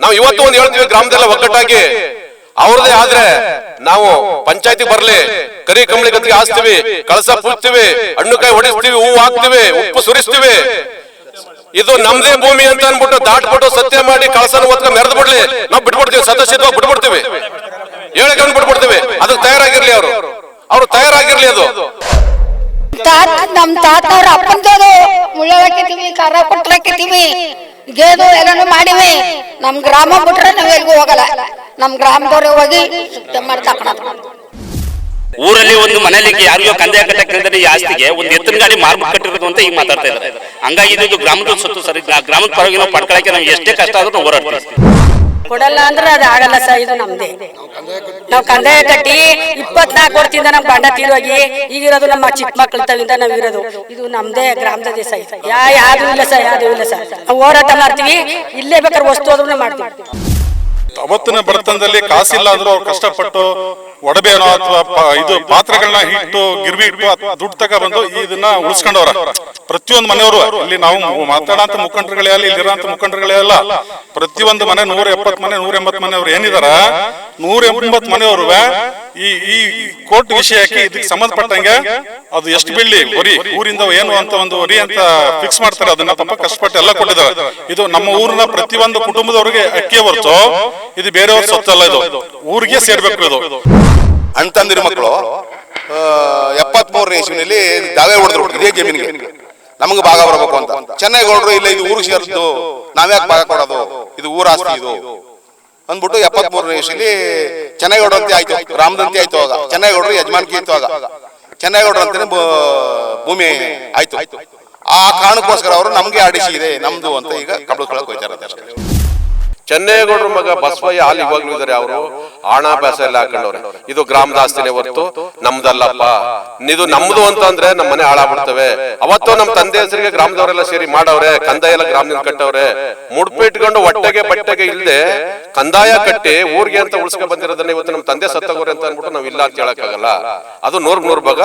ನಾವು ಇವತ್ತು ಒಂದು ಹೇಳ್ತೀವಿ ಗ್ರಾಮದಲ್ಲ ಒಗ್ಗಟ್ಟಾಗಿ ಅವ್ರದೇ ಆದ್ರೆ ನಾವು ಪಂಚಾಯತಿ ಬರ್ಲಿ, ಕರಿ ಕಂಬಳಿ ಗದ್ದಿಗೆ ಹಾಸ್ತೀವಿ, ಕಳಸ ಪೂಜ್ತೀವಿ, ಹಣ್ಣುಕಾಯಿ ಹೊಡಿಸ್ತೀವಿ, ಹೂವು ಹಾಕ್ತಿವಿ, ಉಪ್ಪು ಸುರಿಸ್ತೀವಿ. ಇದು ನಮ್ದೇ ಭೂಮಿ ಅಂತ ಅನ್ಬಿಟ್ಟು ದಾಟ್ಬಿಟ್ಟು ಸತ್ಯ ಮಾಡಿ ಕಳಸನ ಹೊತ್ಕ ಮೆರೆದು ಬಿಡ್ಲಿ. ನಾವು ಬಿಟ್ಬಿಡ್ತೀವಿ, ಸದಸ್ಯತ್ವ ಬಿಟ್ಬಿಡ್ತೀವಿ. ಹೇಳ್ಕೊಂಡು ಬಿಟ್ಬಿಡ್ತೀವಿ ಅದು ತಯಾರಾಗಿರ್ಲಿ ಅವರು. ಅವ್ರು ತಯಾರಾಗಿರ್ಲಿ ಅದು. ತಾತ ಅವ್ರ ಅಪ್ಪಂದೋದು ಕಾರ ಖಾರ ಕೊಟ್ರಾಕಿದೀವಿ ಗೇದು ಎಲ್ಲಾನು ಮಾಡಿವಿ. ನಮ್ ಗ್ರಾಮ ಬಿಟ್ರೆ ನಾವ್ ಎಲ್ಗೂ ಹೋಗಲ್ಲ. ನಮ್ ಗ್ರಾಮದವ್ರೆ ಹೋಗಿ ತಕೊಳೋದು ಊರಲ್ಲಿ ಒಂದು ಮನೆಯಲ್ಲಿ ಯಾರಿಗೋ ಕಂದೆ ಕಟ್ಟಕ್ಕೆ ಈ ಆಸ್ತಿಗೆ ಒಂದು ಎತ್ತಿನ ಗಾಡಿ ಮಾರ್ಮ ಕಟ್ಟಿರೋದು ಅಂತ ಈಗ ಮಾತಾಡ್ತಾ ಇದ್ದಾರೆ. ಹಂಗಾಗಿ ಇದು ಗ್ರಾಮದ ಸುತ್ತು ಸರಿ. ಗ್ರಾಮದ ಪರವಾಗಿ ನಾವು ಪಡ್ಕೊಳಕ್ಕೆ ನಮ್ಗೆ ಎಷ್ಟೇ ಕಷ್ಟ ಆದ್ರೂ ಹೋರಾಡ್ತೀವಿ. ಕೊಡಲ್ಲ ಅಂದ್ರೆ ಅದು ಆಗಲ್ಲ ಸರ್, ಇದು ನಮ್ದೇ. ನಾವು ಕಂದಾಯ ಕಟ್ಟಿ ಇಪ್ಪತ್ನಾಲ್ಕು ವರ್ಷದಿಂದ ನಮ್ ಗಂಡ ತಿರುವಾಗಿ ಈಗಿರೋದು ನಮ್ಮ ಚಿಕ್ಕ ಮಕ್ಕಳ ತವಿಂದ ನಾವ್ ಇರೋದು. ಇದು ನಮ್ದೇ ಗ್ರಾಮದ ದೇಶ ಯಾ ಯಾವ್ದು ಇಲ್ಲ ಸರ್, ಯಾವ್ದು ಇಲ್ಲ ಸರ್. ನಾವು ಹೋರಾಟ ಮಾಡ್ತೀವಿ, ಇಲ್ಲೇ ಬೇಕಾದ್ರೆ ವಸ್ತು ಆದ್ರೂ ಮಾಡ್ತೀವಿ. ಅವತ್ತಿನ ಬಡತನದಲ್ಲಿ ಕಾಸಿಲ್ಲ ಅಂದ್ರೂ ಅವ್ರು ಕಷ್ಟಪಟ್ಟು ಒಡಬೇನೋ ಅಥವಾ ಇದು ಪಾತ್ರೆಗಳನ್ನ ಇಟ್ಟು ಗಿರ್ವಿ ಇಟ್ಟು ಅಥವಾ ದುಡ್ಡು ತಗ ಬಂದು ಇದನ್ನ ಉಳಿಸ್ಕೊಂಡವ್ರ. ಪ್ರತಿಯೊಂದು ಮನೆಯವರು ಇಲ್ಲಿ ನಾವು ಮಾತಾಡಂತ ಮುಖಂಡರುಗಳೇ ಅಲ್ಲ ಇಲ್ಲಿರೋಂತ ಮುಖಂಡರುಗಳೇ ಅಲ್ಲ. ಪ್ರತಿಯೊಂದು ಮನೆ ನೂರ ಎಪ್ಪತ್ ಮನೆ ನೂರ ಎಂಬತ್ ಮನೆಯವ್ರು ಏನಿದಾರ ನೂರ ಎಂಬತ್ ಮನೆಯವರು ಈ ಈ ಕೋರ್ಟ್ ವಿಷಯಕ್ಕೆ ಇದಕ್ಕೆ ಸಂಬಂಧಪಟ್ಟಂಗೆ ಅದು ಎಷ್ಟು ಬೀಳಿ ಹೊರಿ ಊರಿಂದ ಏನು ಅಂತ ಒಂದು ಹೊರಿ ಅಂತ ಫಿಕ್ಸ್ ಮಾಡ್ತಾರೆ, ಅದನ್ನ ತುಂಬಾ ಕಷ್ಟಪಟ್ಟು ಎಲ್ಲ ಕೊಟ್ಟಿದ್ದಾರೆ. ಇದು ನಮ್ಮ ಊರಿನ ಪ್ರತಿಯೊಂದು ಕುಟುಂಬದವರಿಗೆ ಅಕ್ಕಿ ಹೊರತು, ಇದು ಬೇರೆಯವ್ರ ಸೊತ್ತಲ್ಲ ಇದು. ಊರಿಗೆ ಸೇರ್ಬೇಕು ಇದು. ಅಣ್ತಂದಿರ ಮಕ್ಕಳು ಎಪ್ಪತ್ ಮೂರನೇ ಇಸ್ವಿನಲ್ಲಿ ದಾವೆ ಹೊಡೆದ್ರು ಇದೇ ಜಮೀನಿಗೆ ನಮಗೆ ಭಾಗ ಬರಬೇಕು ಅಂತ. ಚೆನ್ನೈಗೌಡರು ಇಲ್ಲ ಇದು ಊರು ಸೇರಿದ್ದು ನಾವ್ಯಾಕೆ ಭಾಗ ಕೊಡೋದು? ಇದು ಊರ ಇದು. ಅಂದ್ಬಿಟ್ಟು ಎಪ್ಪತ್ ಮೂರನೇ ಇಸ್ವಿಲಿ ಚೆನ್ನಾಗಿ ಆಯ್ತು. ರಾಮದಂತಿ ಆಯ್ತು ಆಗ. ಚೆನ್ನೈಗೌಡರು ಯಜಮಾನ್ಕಿ ಆಯ್ತು ಆಗ. ಚೆನ್ನಾಗಿ ಅಂತಾನೆ ಭೂಮಿ ಆಯ್ತು. ಆ ಕಾರಣಕ್ಕೋಸ್ಕರ ಅವರು ನಮ್ಗೆ ಆಡಿಸಿ ಇದೆ, ನಮ್ದು ಅಂತ ಈಗ ಕಬ್ಬಳು ಹೋಯ್ತಾರೆ ಚೆನ್ನೇಗೌಡರ ಮಗ ಬಸವಯ್ಯ ಅಲ್ಲಿ ಇವಾಗ್ಲೂ ಇದಾರೆ ಅವರು. ಆಣಾಭ್ಯಾಸ ಎಲ್ಲ ಹಾಕೊಂಡವ್ರೆ ಇದು ಗ್ರಾಮದಾಸ್ತಿನೇ ಹೊರತು ನಮ್ದಲ್ಲಪ್ಪ. ಇದು ನಮ್ದು ಅಂತಂದ್ರೆ ನಮ್ಮ ಮನೆ ಹಾಳಾಗ್ಬಿಡ್ತವೆ ಅವತ್ತು ನಮ್ಮ ತಂದೆ ಹೆಸರಿಗೆ ಗ್ರಾಮದವರೆಲ್ಲ ಸೇರಿ ಮಾಡವ್ರೆ. ಕಂದಾಯ ಎಲ್ಲ ಗ್ರಾಮದಿಂದ ಕಟ್ಟವ್ರೆ. ಮುಡ್ಪು ಇಟ್ಕೊಂಡು ಹೊಟ್ಟೆಗೆ ಬಟ್ಟೆಗೆ ಇಲ್ದೆ ಕಂದಾಯ ಕಟ್ಟಿ ಊರಿಗೆ ಅಂತ ಉಳಿಸ್ಕೊ ಬಂದಿರೋದನ್ನ ಇವತ್ತು ನಮ್ಮ ತಂದೆ ಸತ್ತಗೋರೆ ಅಂತ ಅನ್ಬಿಟ್ಟು ನಾವ್ ಇಲ್ಲ ಅಂತ ಹೇಳಕ್ಕಾಗಲ್ಲ. ಅದು ನೂರ್ ನೂರ್ ಭಾಗ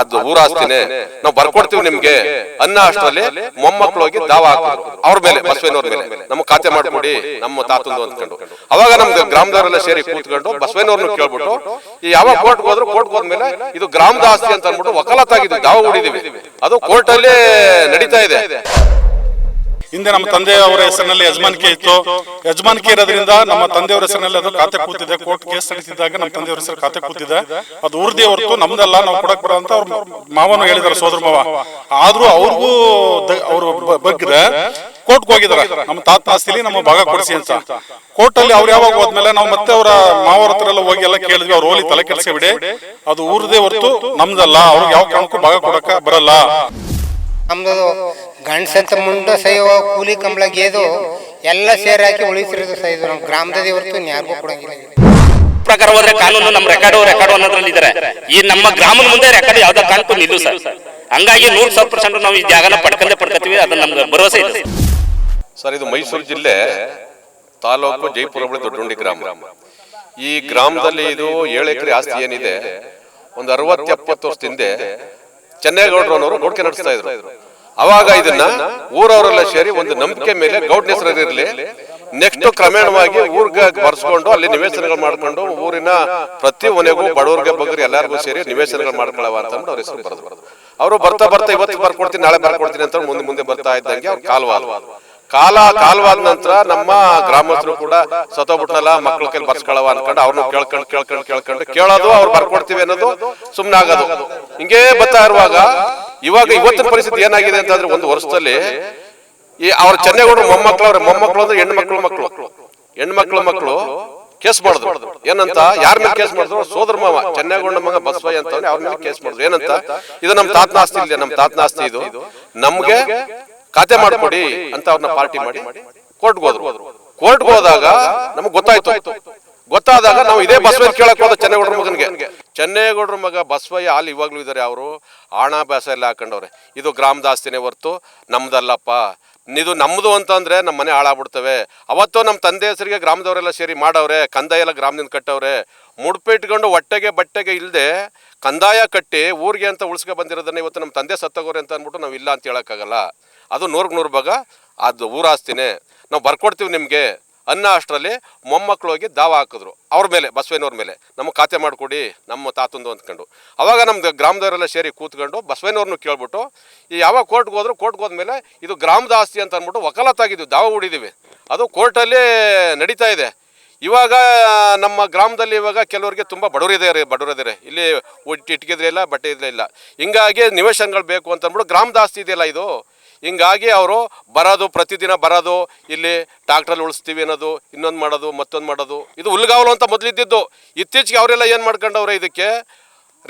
ಅದು ಊರ ಆಸ್ತಿನೇ. ನಾವು ಬರ್ಕೊಡ್ತೀವಿ ನಿಮ್ಗೆ. ಅನ್ನ ಅಷ್ಟರಲ್ಲಿ ಮೊಮ್ಮಕ್ಳು ಹೋಗಿ ದಾವ ಹಾಕಿದ್ರು ಅವ್ರ ಮೇಲೆ ಬಸವೇನವ್ರ ಮೇಲೆ. ನಮ್ಮ ಖಾತೆ ಮಾಡ್ಕೊಡಿ ನಮ್ಮ ತಾತಂದು ಅಂದ್ಕೊಂಡು ಅವಾಗ ನಮ್ ಗ್ರಾಮದವರೆಲ್ಲ ಸೇರಿ ಕೂತ್ಕೊಂಡು ಬಸವೇನವ್ರನ್ನ ಕೇಳ್ಬಿಟ್ಟು ಈ ಯಾವ ಕೋರ್ಟ್ ಹೋದ್ರು ಕೋರ್ಟ್ ಹೋದ್ಮೇಲೆ ಇದು ಗ್ರಾಮದ ಆಸ್ತಿ ಅಂತ ಅನ್ಬಿಟ್ಟು ವಕಾಲತ್ತಾಗಿದ್ವಿ ದಾವ ಹೂಡಿದೀವಿ ಅದು ಕೋರ್ಟ್ ಅಲ್ಲಿ ನಡೀತಾ ಇದೆ. ಹಿಂದೆ ನಮ್ಮ ತಂದೆಯವರ ಹೆಸರಿನಲ್ಲಿ ಯಜಮಾನಿಕೆ ಇತ್ತು. ಯಜಮಾನಿಕೆ ಇರೋದ್ರಿಂದ ನಮ್ಮ ತಂದೆಯವರ ಹೆಸರಿನಲ್ಲಿ ಅದು ಖಾತೆ ಕೂತಿದೆ. ಕೋರ್ಟ್ ಕೇಸ್ ನಡೀತಿದ್ದಾಗ ನಮ್ಮ ತಂದೆಯವರ ಹೆಸರು ಖಾತೆ ಕೂತಿದೆ. ಅದು ಊರ್ದೇ ಹೊರತು ನಮ್ದಲ್ಲ ನಾವು ಕೊಡಕ್ ಬರ ಅಂತ ಅವ್ರ ಮಾವನು ಹೇಳಿದಾರೆ ಸೋದರ ಮಾವ. ಆದ್ರೂ ಅವ್ರಿಗೂ ಅವರು ಬಗ್ಗಿದೆ ಕೋರ್ಟ್ಗೆ ಹೋಗಿದಾರೆ ನಮ್ಮ ತಾತ ಆಸ್ತಿಲಿ ನಮ್ಮ ಭಾಗ ಕೊಡಿಸಿ ಅಂತ. ಕೋರ್ಟ್ ಅಲ್ಲಿ ಅವ್ರು ಯಾವಾಗ ಹೋದ್ಮೇಲೆ ನಾವು ಮತ್ತೆ ಅವರ ಮಾವರ ಹತ್ರ ಎಲ್ಲ ಹೋಗಿ ಎಲ್ಲ ಕೇಳಿದ್ವಿ. ಅವ್ರು ಹೋಲಿ ತಲೆ ಕೆಲಸ ಬಿಡಿ ಅದು ಊರದೇ ಹೊರತು ನಮ್ದಲ್ಲ. ಅವ್ರಿಗೆ ಯಾವ ಕಾರಣಕ್ಕೂ ಭಾಗ ಕೊಡಕ ಬರಲ್ಲ. ನಮ್ದು ಗಂಡಸಂತ ಮುಂಡ ಸೈವ ಕೂಲಿ ಕಂಬಳ ಗೇದು ಎಲ್ಲ ಸೇರಿ ಹಾಕಿ ಉಳಿಸಿರೋದು ಸಹ ಇದು ನಮ್ಮ ಗ್ರಾಮದಲ್ಲಿ ಹೊರತು ಯಾರಿಗೂ ಕೊಡಂಗಿಲ್ಲ. ಪ್ರಕಾರ ಹೋದ್ರೆ ಕಾನೂನು ನಮ್ಮ ರೆಕಾರ್ಡು ರೆಕಾರ್ಡು ಅನ್ನೋದ್ರಲ್ಲಿ ಇದ್ದಾರೆ ಈ ನಮ್ಮ ಗ್ರಾಮದ ಮುಂದೆ ರೆಕಾರ್ಡ್ ಯಾವ್ದೋ ಕಾನೂನು ನಿಲ್ಲು ಸರ್. ಹಂಗಾಗಿ ನೂರ್ ಸಾವಿರ ಪರ್ಸೆಂಟ್ ನಾವು ಈ ಜಾಗನ ಪಡ್ಕೊಂಡೇ ಪಡ್ಕೊತೀವಿ. ಅದು ನಮ್ಗೆ ಭರವಸೆ ಇದೆ ಸರ್, ಇದು ಮೈಸೂರು ಜಿಲ್ಲೆ ತಾಲೂಕು ಜೈಪುರ ಬಳಿ ದೊಡ್ಡುಂಡಿ ಗ್ರಾಮ. ಈ ಗ್ರಾಮದಲ್ಲಿ ಇದು ಏಳು ಎಕರೆ ಆಸ್ತಿ ಏನಿದೆ, ಒಂದು ಅರವತ್ತು ಎಪ್ಪತ್ತು ವರ್ಷ ಹಿಂದೆ ಚೆನ್ನೇಗೌಡರು ಅನ್ನೋರು ಗೋಡ್ಕೆ ನಡೆಸ್ತಾ ಇದ್ರು. ಅವಾಗ ಇದನ್ನ ಊರವರೆಲ್ಲ ಸೇರಿ ಒಂದು ನಂಬಿಕೆ ಮೇಲೆ ಗೌಡ್ ಹೆಸರಿರಲಿ ನೆಕ್ಸ್ಟ್ ಕ್ರಮೇಣವಾಗಿ ಊರ್ಗ ಬರ್ಸ್ಕೊಂಡು ಅಲ್ಲಿ ನಿವೇಶನಗಳು ಮಾಡ್ಕೊಂಡು ಊರಿನ ಪ್ರತಿ ಮನೆಗೂ ಬಡವರಿಗೆ ಬಗ್ಗರು ಎಲ್ಲರಿಗೂ ಸೇರಿ ನಿವೇಶನಗಳು ಮಾಡ್ಕೊಳ್ಳವ ಅಂತ ಅವ್ರ ಹೆಸರು ಬರೆದ್ರು. ಅವರು ಬರ್ತಾ ಬರ್ತಾ ಇವತ್ತು ಬರ್ಕೊಡ್ತೀನಿ, ನಾಳೆ ಬರ್ಕೊಡ್ತೀನಿ ಅಂತ ಮುಂದೆ ಮುಂದೆ ಬರ್ತಾ ಇದ್ದಂಗೆ ಅವ್ರು ಕಾಲ್ವಾದ ಕಾಲ ಕಾಲವಾದ ನಂತರ ನಮ್ಮ ಗ್ರಾಮಸ್ಥರು ಕೂಡ ಸತ್ತೋಗ್ಬಿಟ್ನಲ್ಲ ಮಕ್ಕಳ ಕೈಲಿ ಬರ್ಸ್ಕೊಳವ ಅನ್ಕೊಂಡು ಅವ್ರನ್ನ ಕೇಳ್ಕೊಂಡು ಕೇಳ್ಕೊಂಡು ಕೇಳ್ಕೊಂಡು ಕೇಳೋದು ಅವ್ರು ಬರ್ಕೊಡ್ತೀವಿ ಅನ್ನೋದು ಸುಮ್ನೆ ಆಗೋದು ಹಿಂಗೇ ಬರ್ತಾ ಇರುವಾಗ ಇವಾಗ ಇವತ್ತಿನ ಪರಿಸ್ಥಿತಿ ಏನಾಗಿದೆ ಅಂತಂದ್ರೆ ಒಂದು ವರ್ಷದಲ್ಲಿ ಈ ಅವ್ರ ಚೆನ್ನೇಗೌಡರು ಮೊಮ್ಮಕ್ಳು ಅವ್ರ, ಮೊಮ್ಮಕ್ಳು ಅಂದ್ರೆ ಹೆಣ್ಮಕ್ಳು ಮಕ್ಳು ಹೆಣ್ಮಕ್ಳು ಮಕ್ಳು ಕೇಸ್ ಮಾಡಿದ್ರು. ಏನಂತ? ಯಾರ ಮೇಲೆ ಕೇಸ್ ಮಾಡಿದ್ರು? ಸೋದರ ಮಾವ ಚೆನ್ನೇಗೌಡ ಮಗ ಬಸವಯ್ಯ ಅಂತ ಅವ್ರ ಮೇಲೆ ಕೇಸ್ ಮಾಡಿದ್ರು. ಏನಂತ? ಇದು ನಮ್ ತಾತನ ಆಸ್ತಿ ಇಲ್ಲ ನಮ್ ತಾತನ ಆಸ್ತಿ ಇದು. ನಮ್ಗೆ ಖಾತೆ ಮಾಡ್ಕೊಡಿ ಅಂತ ಅವ್ರನ್ನ ಪಾರ್ಟಿ ಮಾಡಿ ಕೋರ್ಟ್ ಹೋದ್ರು. ಕೋರ್ಟ್ ಹೋದಾಗ ನಮಗ್ ಗೊತ್ತಾಯ್ತು. ಗೊತ್ತಾದಾಗ ನಾವು ಇದೇ ಬಸವಯ್ಯ ಕೇಳಕ್ ಹೋದ ಚೆನ್ನೇಗೌಡರ ಮಗನಿಗೆ. ಚೆನ್ನೇಗೌಡರ ಮಗ ಬಸವಯ್ಯ ಅಲ್ಲಿ ಇವಾಗ್ಲೂ ಇದಾರೆ ಅವರು. ಆಣಾಭ್ಯಾಸ ಎಲ್ಲ ಹಾಕೊಂಡವ್ರೆ. ಇದು ಗ್ರಾಮದಾಸ್ತಿನೇ ಹೊರ್ತು ನಮ್ದಲ್ಲಪ್ಪ. ಇದು ನಮ್ಮದು ಅಂತಂದ್ರೆ ನಮ್ಮ ಮನೆ ಹಾಳಾಗ್ಬಿಡ್ತವೆ. ಅವತ್ತು ನಮ್ಮ ತಂದೆ ಹೆಸರಿಗೆ ಗ್ರಾಮದವರೆಲ್ಲ ಸೇರಿ ಮಾಡವ್ರೆ. ಕಂದಾಯ ಎಲ್ಲ ಗ್ರಾಮದಿಂದ ಕಟ್ಟವ್ರೆ. ಮುಡ್ಪೆ ಇಟ್ಕೊಂಡು ಹೊಟ್ಟೆಗೆ ಬಟ್ಟೆಗೆ ಇಲ್ಲದೆ ಕಂದಾಯ ಕಟ್ಟಿ ಊರಿಗೆ ಅಂತ ಉಳಿಸ್ಕೊ ಬಂದಿರೋದನ್ನ ಇವತ್ತು ನಮ್ಮ ತಂದೆ ಸತ್ತಗೋರೆ ಅಂತ ಅಂದ್ಬಿಟ್ಟು ನಾವು ಇಲ್ಲ ಅಂತ ಹೇಳಕ್ಕಾಗಲ್ಲ. ಅದು ನೂರ್ಗೆ ನೂರು ಭಾಗ, ಅದು ಊರಾಸ್ತಿನೇ. ನಾವು ಬರ್ಕೊಡ್ತೀವಿ ನಿಮಗೆ. ಅನ್ನ ಅಷ್ಟರಲ್ಲಿ ಮೊಮ್ಮಕ್ಕಳು ಹೋಗಿ ದಾವ ಹಾಕಿದ್ರು. ಅವ್ರ ಮೇಲೆ, ಬಸವೇನವ್ರ ಮೇಲೆ. ನಮ್ಮ ಖಾತೆ ಮಾಡಿಕೊಡಿ, ನಮ್ಮ ತಾತಂದು ಅಂದ್ಕೊಂಡು. ಅವಾಗ ನಮ್ಮ ಗ್ರಾಮದವರೆಲ್ಲ ಸೇರಿ ಕೂತ್ಕೊಂಡು ಬಸವೇನವ್ರನ್ನೂ ಕೇಳ್ಬಿಟ್ಟು, ಈ ಯಾವಾಗ ಕೋರ್ಟ್ಗೆ ಹೋದ್ರು, ಕೋರ್ಟ್ಗೆ ಹೋದ್ಮೇಲೆ ಇದು ಗ್ರಾಮದ ಆಸ್ತಿ ಅಂತ ಅಂದ್ಬಿಟ್ಟು ವಕಾಲತ್ತಾಗಿದ್ದೀವಿ ದಾವ ಹೂಡಿದ್ದೀವಿ ಅದು ಕೋರ್ಟಲ್ಲಿ ನಡೀತಾ ಇದೆ. ಇವಾಗ ನಮ್ಮ ಗ್ರಾಮದಲ್ಲಿ ಇವಾಗ ಕೆಲವರಿಗೆ ತುಂಬ ಬಡವರಿದ್ದಾರೆ ಬಡವರಿದ್ದಾರೆ ಇಲ್ಲಿ ಇಟ್ಟಿಗೆದ್ರೆ ಇಲ್ಲ ಬಟ್ಟೆ ಇದ್ರೆ ಇಲ್ಲ. ಹಿಂಗಾಗಿ ನಿವೇಶನಗಳು ಬೇಕು ಅಂತ ಅಂದ್ಬಿಟ್ಟು ಗ್ರಾಮದ ಆಸ್ತಿ ಇದೆಯಲ್ಲ ಇದು. ಹಿಂಗಾಗಿ ಅವರು ಬರೋದು, ಪ್ರತಿದಿನ ಬರೋದು, ಇಲ್ಲಿ ಟ್ರಾಕ್ಟ್ರಲ್ಲಿ ಉಳಿಸ್ತೀವಿ ಅನ್ನೋದು, ಇನ್ನೊಂದು ಮಾಡೋದು, ಮತ್ತೊಂದು ಮಾಡೋದು. ಇದು ಹುಲ್ಗಾವಲು ಅಂತ ಮೊದಲಿದ್ದಿದ್ದು. ಇತ್ತೀಚೆಗೆ ಅವರೆಲ್ಲ ಏನು ಮಾಡ್ಕೊಂಡವ್ರೆ ಇದಕ್ಕೆ?